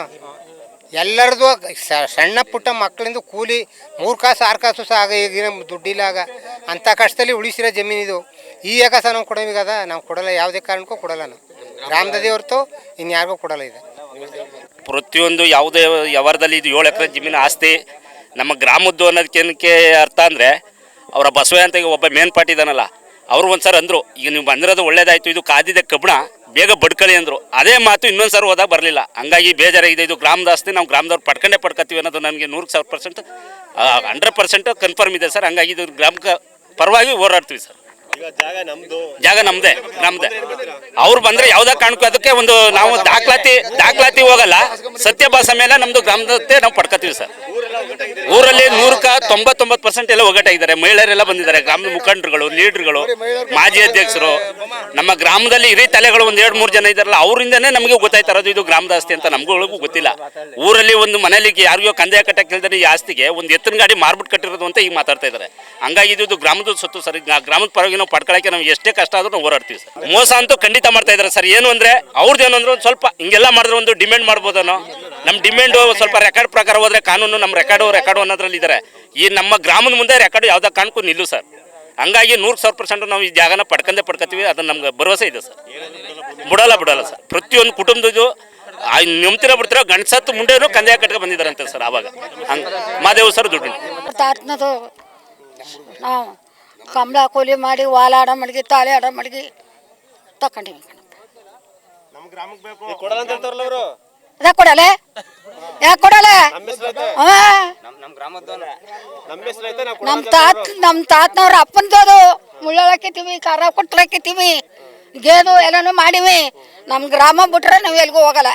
ಎಲ್ಲರದು ಸ- ಸಣ್ಣ ಪುಟ್ಟ ಮಕ್ಕಳಿಂದ ಕೂಲಿ ಮೂರು ಕಾಸು ಆರು ಕಾಸು ಸಹ ಆಗ ಈಗಿನ ದುಡ್ಡಿಲ್ಲ ಆಗ. ಅಂಥ ಕಷ್ಟದಲ್ಲಿ ಉಳಿಸಿರೋ ಜಮೀನಿದು ಈ ಯಾಕ ಸಹ ನಾವು ಕೊಡೋದು ಈಗ ಅದ. ನಾವು ಕೊಡಲ್ಲ ಯಾವುದೇ ಕಾರಣಕ್ಕೂ ಕೊಡಲ್ಲ ನಾವು. ಗ್ರಾಮದದೇ ಹೊರತು ಇನ್ಯಾರಿಗೂ ಕೊಡಲ್ಲ ಇದು ಪ್ರತಿಯೊಂದು ಯಾವುದೇ ವ್ಯವಹಾರದಲ್ಲಿ ಇದು ಏಳು ಎಕರೆ ಜಮೀನು ಆಸ್ತಿ, ನಮ್ಮ ಗ್ರಾಮದ್ದು ಅನ್ನೋದಕ್ಕೆ ಅರ್ಥ ಅಂದರೆ ಅವರ ಬಸವ ಅಂತ ಒಬ್ಬ ಮೇನ್ ಪಾರ್ಟಿ ಇದಾನಲ್ಲ, ಅವರು ಒಂದ್ಸಲ ಅಂದರು, ಈಗ ನೀವು ಬಂದಿರೋದು ಒಳ್ಳೇದಾಯಿತು, ಇದು ಕಾದಿದೆ ಕಬ್ಬಣ, ಬೇಗ ಬಡ್ಕಳಿ ಅಂದರು. ಅದೇ ಮಾತು ಇನ್ನೊಂದು ಸರ್ ಹೋದಾಗ ಬರಲಿಲ್ಲ. ಹಂಗಾಗಿ ಬೇಜಾರಾಗಿದೆ, ಇದು ಗ್ರಾಮದ ಆಸ್ತಿ, ನಾವು ಗ್ರಾಮದವ್ರು ಪಡ್ಕೊಂಡೇ ಪಡ್ಕೊತೀವಿ ಅನ್ನೋದು ನನಗೆ ನೂರು ಸಾವಿರ ಪರ್ಸೆಂಟ್ ಹಂಡ್ರೆಡ್ ಪರ್ಸೆಂಟ್ ಕನ್ಫರ್ಮ್ ಇದೆ ಸರ್. ಹಂಗಾಗಿ ಇದು ಗ್ರಾಮಕ್ಕೆ ಪರವಾಗಿ ಹೋರಾಡ್ತೀವಿ ಸರ್. ಜಾಗ ನಮ್ದು. ನಮ್ದೇ ಅವ್ರು ಬಂದ್ರೆ ಯಾವ್ದೇ ಕಾರಣಕ್ಕೂ ಅದಕ್ಕೆ ಒಂದು ನಾವು ದಾಖಲಾತಿ ದಾಖಲಾತಿ ಹೋಗಲ್ಲ. ಸತ್ಯಭಾಸ ಮೇಲೆ ನಮ್ದು ಗ್ರಾಮದತ್ತೆ ನಾವು ಪಡ್ಕೋತೀವಿ ಸರ್. ಊರಲ್ಲಿ ನೂರಕ್ಕ ತೊಂಬತ್ತೊಂಬತ್ತು ಪರ್ಸೆಂಟ್ ಎಲ್ಲ ಒಗ್ಗಟ್ಟಾಗಿದ್ದಾರೆ ಮಹಿಳೆಯರೆಲ್ಲ ಬಂದಿದ್ದಾರೆ. ಗ್ರಾಮದ ಮುಖಂಡರುಗಳು, ಲೀಡರ್ಗಳು, ಮಾಜಿ ಅಧ್ಯಕ್ಷರು. ನಮ್ಮ ಗ್ರಾಮದಲ್ಲಿ ಹಿರಿಯ ತಲೆಗಳು ಒಂದ್ ಎರಡು ಮೂರು ಜನ ಇದಾರಲ್ಲ ಅವರಿಂದನೇ ನಮಗೆ ಗೊತ್ತಾಯ್ತಾ ಇದು ಗ್ರಾಮದ ಆಸ್ತಿ ಅಂತ ನಮ್ಗಳಿಗೂ ಗೊತ್ತಿಲ್ಲ. ಊರಲ್ಲಿ ಒಂದು ಮನೇಲಿ ಯಾರಿಗೋ ಕಂದಾಯ ಕಟ್ಟಕ್ಕೆ ಕೇಳಿದ್ರೆ ಈ ಆಸ್ತಿಗೆ, ಒಂದು ಎತ್ತಿನ ಗಾಡಿ ಮಾರ್ಬಿಟ್ಟು ಕಟ್ಟಿರೋದು ಅಂತ ಈಗ ಮಾತಾಡ್ತಾ ಇದ್ದಾರೆ. ಹಂಗಾಗಿ ಇದು ಗ್ರಾಮದ ಸತ್ತು ಸರಿ. ಗ್ರಾಮದ ಪರವಾಗಿ ನಾವು ಪಡ್ಕೊಳಕ್ಕೆ ನಾವು ಎಷ್ಟೇ ಕಷ್ಟ ಆದ್ರೂ ನಾವು ಹೋರಾಡ್ತೀವಿ ಸರ್. ಮೋಸ ಅಂತೂ ಖಂಡಿತ ಮಾಡ್ತಾ ಇದ್ದಾರೆ ಸರ್. ಏನು ಅಂದ್ರೆ ಅವ್ರದ್ದು ಅಂದ್ರೆ ಸ್ವಲ್ಪ ಹಿಂಗೆಲ್ಲ ಮಾಡಿದ್ರೆ ಒಂದು ಡಿಮ್ಯಾಂಡ್ ಮಾಡ್ಬೋದೇನೋ. ನಮ್ಮ ಡಿಮ್ಯಾಂಡ್ ಸ್ವಲ್ಪ ರೆಕಾರ್ಡ್ ಪ್ರಕಾರ ಹೋದ್ರೆ ಕಾನೂನು ನಮ್ಮ ರೆಕಾರ್ಡು ರೆಕಾರ್ಡು ಅನ್ನೋದ್ರಲ್ಲಿ ಇದ್ದಾರೆ ಈ ನಮ್ಮ ಗ್ರಾಮದ ಮುಂದೆ ರೆಕಾರ್ಡ್ ಯಾವ್ದೋ ಕಾರಣಕ್ಕೂ ನಿಲ್ಲು ಸರ್. ಹಂಗಾಗಿ ನೂರು ಸಾವಿರ ಪರ್ಸೆಂಟ್ ನಾವು ಈ ಜಾಗನ ಪಡ್ಕೊಂಡೇ ಪಡ್ಕೊತೀವಿ ಅದು ನಮ್ಗೆ ಭರವಸೆ ಇದೆ ಸರ್. ಬಿಡಲ್ಲ ಬಿಡಲ್ಲ ಸರ್. ಪ್ರತಿಯೊಂದು ಕುಟುಂಬದ್ದು ನೆಮ್ತಿರ ಬಿಡ್ತಿರೋ ಗಂಡಸತ್ತು ಮುಂಡೆನೂ ಕಂದಾಯ ಕಟ್ಕೊಂಡು ಬಂದಿದ್ದಾರಂತೆ ಸರ್ ಆವಾಗ. ಹಂಗೆ. ಮಾದೇವ್ ಸರ್ ದುಡ್ಡು. ಕಂಬಳ ಕೂಲಿ ಮಾಡಿ ವಾಲ ಆಡ ಮಡಗಿ ತಾಳೆ ಆಡ ಮಡಗಿ ತಕೊಂಡಿವಿ ಈಗ ಕೊಡಲ್ಲ ಅಂತ ಹೇಳ್ತಾರಲ್ಲ ಅವರು. ಯಾಕೆ ಕೊಡಲೆ? ಯಾಕೆ ಕೊಡಲೆ? ನಮ್ಮ ತಾತ್ ನಮ್ಮ ತಾತನವ್ರ ಅಪ್ಪನದದು ಮುಳ್ಳಳಕ್ಕಿತೀವಿ ಖಾರ ಕೊಟ್ರಕ್ಕಿತೀವಿ ಗೇದು ಎಲ್ಲನೂ ಮಾಡಿವಿ. ನಮ್ಮ ಗ್ರಾಮ ಬಿಟ್ರೆ ನಾವು ಎಲ್ಗೂ ಹೋಗಲ್ಲ.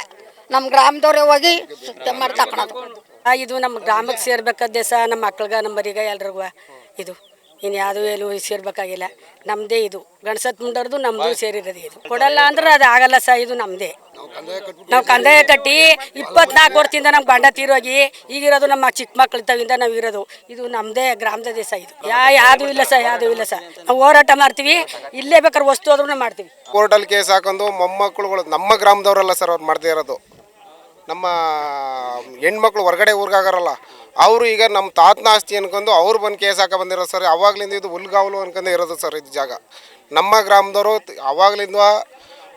ನಮ್ಮ ಗ್ರಾಮದವ್ರೆ ಹೋಗಿ ಸುತ್ತ ಮಾಡಿ ತಕೊಳೋದು ಇದು ನಮ್ಮ ಗ್ರಾಮಕ್ಕೆ ಸೇರ್ಬೇಕಾದ ದೇಶ ನಮ್ಮ ಮಕ್ಳಿಗೆ ನಮ್ಮ ಮರಿಗ ಎಲ್ರಿಗೂ ಇದು. ಇನ್ನು ಯಾವುದೂ ಎಲ್ಲೂ ಸೇರ್ಬೇಕಾಗಿಲ್ಲ. ನಮ್ಮದೇ ಇದು. ಗಣಸತ್ ಮುಂಡರದು ನಮ್ಮದು ಸೇರಿರೋದು ಇದು. ಕೊಡಲ್ಲ ಅಂದ್ರೆ ಅದು ಆಗಲ್ಲ ಸಹ ಇದು ನಮ್ಮದೇ ನಾವು ಕಂದಾಯ ಕಟ್ಟಿ ಇಪ್ಪತ್ನಾಲ್ಕು ವರ್ಷದಿಂದ ನಮ್ಮ ಗಂಡ ತೀರೋಗಿ ಈಗಿರೋದು ನಮ್ಮ ಚಿಕ್ಕ ಮಕ್ಳು ತವಿಂದ ನಾವು ಇರೋದು. ಇದು ನಮ್ಮದೇ ಗ್ರಾಮದ ದೇಶ ಇದು. ಯಾ ಯಾವುದು ಇಲ್ಲ ಸರ್ ಯಾವುದು ಇಲ್ಲ ಸರ್. ನಾವು ಹೋರಾಟ ಮಾಡ್ತೀವಿ. ಇಲ್ಲೇ ಬೇಕಾದ್ರೆ ವಸ್ತು ಆದ್ರೂ ಮಾಡ್ತೀವಿ. ಕೋರ್ಟಲ್ಲಿ ಕೇಸ್ ಹಾಕೊಂಡು ಮೊಮ್ಮಕ್ಕಳುಗಳು ನಮ್ಮ ಗ್ರಾಮದವರಲ್ಲ ಸರ್ ಅವ್ರು ಮಾಡ್ತಾ ಇರೋದು. ನಮ್ಮ ಹೆಣ್ಮಕ್ಳು ಹೊರಗಡೆ ಊರಿಗಾಗಾರಲ್ಲ, ಅವರು ಈಗ ನಮ್ಮ ತಾತನ ಆಸ್ತಿ ಅನ್ಕೊಂಡು ಅವ್ರು ಬಂದು ಕೇಸ್ ಹಾಕ ಬಂದಿರೋದು ಸರ್, ಅವಾಗ್ಲಿಂದ ಇದು ಹುಲ್ಗಾವಲು ಅನ್ಕೊಂಡು ಇರೋದು ಸರ್ ಇದು ಜಾಗ. ನಮ್ಮ ಗ್ರಾಮದವರು ಅವಾಗ್ಲಿಂದ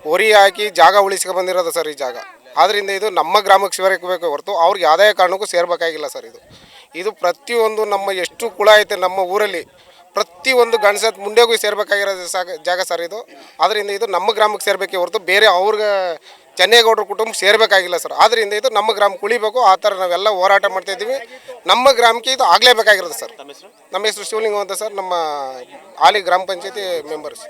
ಹೊರಿ ಹಾಕಿ ಜಾಗ ಉಳಿಸ್ಕೊ ಬಂದಿರೋದು ಸರ್ ಈ ಜಾಗ. ಆದ್ದರಿಂದ ಇದು ನಮ್ಮ ಗ್ರಾಮಕ್ಕೆ ಸೇರಬೇಕು ಹೊರತು ಅವ್ರಿಗೆ ಯಾವುದೇ ಕಾರಣಕ್ಕೂ ಸೇರ್ಬೇಕಾಗಿಲ್ಲ ಸರ್ ಇದು. ಇದು ಪ್ರತಿಯೊಂದು ನಮ್ಮ ಎಷ್ಟು ಕುಳ ಐತೆ ನಮ್ಮ ಊರಲ್ಲಿ, ಪ್ರತಿಯೊಂದು ಗಣಸತ್ ಮುಂಡೆಗೂ ಸೇರ್ಬೇಕಾಗಿರೋ ಜಾಗ ಸರ್ ಇದು. ಅದರಿಂದ ಇದು ನಮ್ಮ ಗ್ರಾಮಕ್ಕೆ ಸೇರಬೇಕೆ ಹೊರತು ಬೇರೆ ಅವ್ರಿಗೆ ಚೆನ್ನೇಗೌಡರ ಕುಟುಂಬ ಸೇರಬೇಕಾಗಿಲ್ಲ ಸರ್. ಆದ್ದರಿಂದ ಇದು ನಮ್ಮ ಗ್ರಾಮಕ್ಕೆ ಉಳಿಬೇಕು ಆ ಥರ ನಾವೆಲ್ಲ ಹೋರಾಟ ಮಾಡ್ತಾ ಇದ್ದೀವಿ. ನಮ್ಮ ಗ್ರಾಮಕ್ಕೆ ಇದು ಆಗಲೇಬೇಕಾಗಿರೋದು ಸರ್. ನಮ್ಮ ಹೆಸರು ಶಿವಲಿಂಗ ಅಂತ ಸರ್. ನಮ್ಮ ಹಾಲಿ ಗ್ರಾಮ ಪಂಚಾಯತಿ ಮೆಂಬರ್ಸ್.